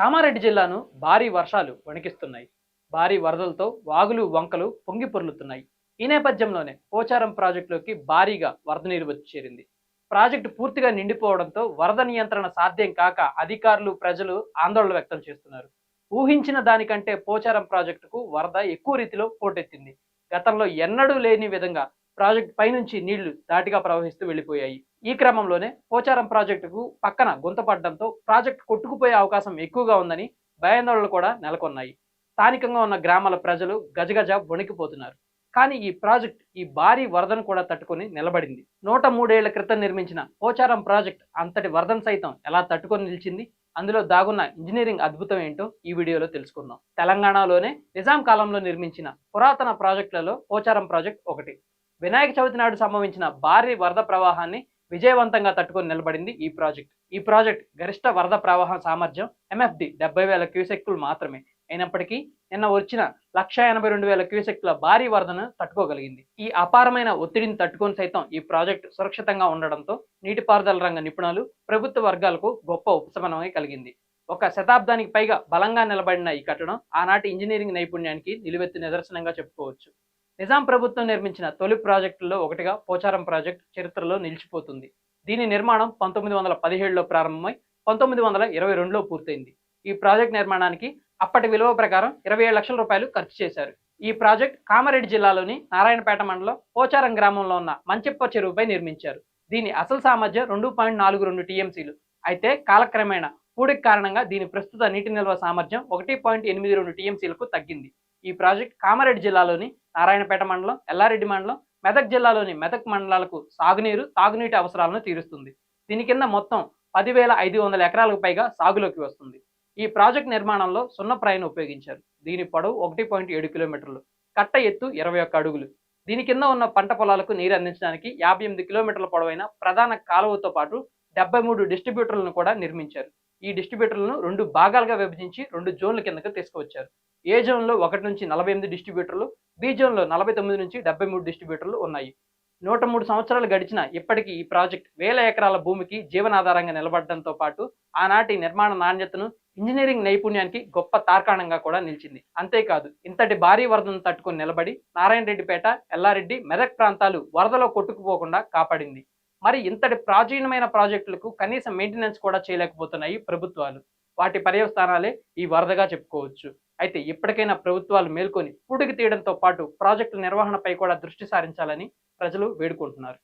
కామారెడ్డి జిల్లాను భారీ వర్షాలు వణికిస్తున్నాయి. భారీ వరదలతో వాగులు వంకలు పొంగి పొర్లుతున్నాయి. ఈ నేపథ్యంలోనే పోచారం ప్రాజెక్టులోకి భారీగా వరద నీరు వచ్చి చేరింది. ప్రాజెక్టు పూర్తిగా నిండిపోవడంతో వరద నియంత్రణ సాధ్యం కాక అధికారులు ప్రజలు ఆందోళన వ్యక్తం చేస్తున్నారు. ఊహించిన దానికంటే పోచారం ప్రాజెక్టుకు వరద ఎక్కువ రీతిలో పోటెత్తింది. గతంలో ఎన్నడూ లేని విధంగా ప్రాజెక్టు పైనుంచి నీళ్ళు దాటిగా ప్రవహిస్తూ వెళ్ళిపోయాయి. ఈ క్రమంలోనే పోచారం ప్రాజెక్టుకు పక్కన గుంతపడడంతో ప్రాజెక్టు కొట్టుకుపోయే అవకాశం ఎక్కువగా ఉందని భయాందోళనలు కూడా నెలకొన్నాయి. స్థానికంగా ఉన్న గ్రామాల ప్రజలు గజగజ వణికిపోతున్నారు. కానీ ఈ ప్రాజెక్ట్ ఈ భారీ వరదను కూడా తట్టుకొని నిలబడింది. నూట మూడేళ్ళ క్రితం నిర్మించిన పోచారం ప్రాజెక్ట్ అంతటి వరదను సైతం ఎలా తట్టుకొని నిలిచింది? అందులో దాగున్న ఇంజనీరింగ్ అద్భుతం ఏంటో ఈ వీడియోలో తెలుసుకుందాం. తెలంగాణలోనే నిజాం కాలంలో నిర్మించిన పురాతన ప్రాజెక్టులలో పోచారం ప్రాజెక్ట్ ఒకటి. వినాయక చవితి నాడు సంభవించిన భారీ వరద ప్రవాహాన్ని విజయవంతంగా తట్టుకొని నిలబడింది ఈ ప్రాజెక్ట్. ఈ ప్రాజెక్ట్ గరిష్ట వరద ప్రవాహ సామర్థ్యం ఎంఎఫ్డి డెబ్బై వేల క్యూసెక్కులు మాత్రమే. అయినప్పటికీ నిన్న వచ్చిన లక్ష ఎనభై రెండు వేల క్యూసెక్ల భారీ వరదను తట్టుకోగలిగింది. ఈ అపారమైన ఒత్తిడిని తట్టుకొని సైతం ఈ ప్రాజెక్టు సురక్షితంగా ఉండడంతో నీటిపారుదల రంగ నిపుణులు ప్రభుత్వ వర్గాలకు గొప్ప ఉపశమనమే కలిగింది. ఒక శతాబ్దానికి పైగా బలంగా నిలబడిన ఈ కట్టడం ఆనాటి ఇంజనీరింగ్ నైపుణ్యానికి నిలువెత్తు నిదర్శనంగా చెప్పుకోవచ్చు. నిజాం ప్రభుత్వం నిర్మించిన తొలి ప్రాజెక్టుల్లో ఒకటిగా పోచారం ప్రాజెక్ట్ చరిత్రలో నిలిచిపోతుంది. దీని నిర్మాణం పంతొమ్మిది వందల పదిహేడులో ప్రారంభమై పంతొమ్మిది వందల ఇరవై రెండులో పూర్తయింది. ఈ ప్రాజెక్ట్ నిర్మాణానికి అప్పటి విలువ ప్రకారం ఇరవై ఏడు లక్షల రూపాయలు ఖర్చు చేశారు. ఈ ప్రాజెక్ట్ కామారెడ్డి జిల్లాలోని నారాయణపేట మండలం పోచారం గ్రామంలో ఉన్న మంచెప్ప చెరువుపై నిర్మించారు. దీని అసలు సామర్థ్యం రెండు పాయింట్ నాలుగు రెండు టీఎంసీలు. అయితే కాలక్రమేణా పూడికి కారణంగా దీని ప్రస్తుత నీటి నిల్వ సామర్థ్యం ఒకటి పాయింట్ ఎనిమిది రెండు టీఎంసీలకు తగ్గింది. ఈ ప్రాజెక్ట్ కామారెడ్డి జిల్లాలోని నారాయణపేట మండలం ఎల్లారెడ్డి మండలం మెదక్ జిల్లాలోని మెదక్ మండలాలకు సాగునీరు తాగునీటి అవసరాలను తీరుస్తుంది. దీని కింద మొత్తం పదివేల ఐదు వందల ఎకరాలకు పైగా సాగులోకి వస్తుంది. ఈ ప్రాజెక్ట్ నిర్మాణంలో సున్నప్రాయను ఉపయోగించారు. దీని పొడవు ఒకటి పాయింట్ ఏడు కిలోమీటర్లు కట్ట ఎత్తు ఇరవై ఒక్క అడుగులు. దీని కింద ఉన్న పంట పొలాలకు నీరు అందించడానికి యాభై ఎనిమిది కిలోమీటర్ల పొడవైన ప్రధాన కాలువతో పాటు డెబ్బై మూడు డిస్ట్రిబ్యూటర్లను కూడా నిర్మించారు. ఈ డిస్ట్రిబ్యూటర్లను రెండు భాగాలుగా విభజించి రెండు జోన్ల కిందకు తీసుకువచ్చారు. ఏ జోన్లో ఒకటి నుంచి నలభై ఎనిమిది డిస్ట్రిబ్యూటర్లు బి జోన్లో నలభై తొమ్మిది నుంచి డెబ్బై మూడు డిస్ట్రిబ్యూటర్లు ఉన్నాయి. నూట మూడు సంవత్సరాలు గడిచిన ఇప్పటికీ ఈ ప్రాజెక్ట్ వేల ఎకరాల భూమికి జీవనాధారంగా నిలబడడంతో పాటు ఆనాటి నిర్మాణ నాణ్యతను ఇంజనీరింగ్ నైపుణ్యానికి గొప్ప తార్కాణంగా కూడా నిలిచింది. అంతేకాదు ఇంతటి భారీ వరదను తట్టుకుని నిలబడి నారాయణ రెడ్డిపేట ఎల్లారెడ్డి మెదక్ ప్రాంతాలు వరదలో కొట్టుకుపోకుండా కాపాడింది. మరి ఇంతటి ప్రాచీనమైన ప్రాజెక్టులకు కనీసం మెయింటెనెన్స్ కూడా చేయలేకపోతున్నాయి ప్రభుత్వాలు. వాటి పర్యవస్థానాలే ఈ వరదగా చెప్పుకోవచ్చు. అయితే ఇప్పటికైనా ప్రభుత్వాలు మేల్కొని పూడికి తీయడంతో పాటు ప్రాజెక్టుల నిర్వహణపై కూడా దృష్టి సారించాలని ప్రజలు వేడుకుంటున్నారు.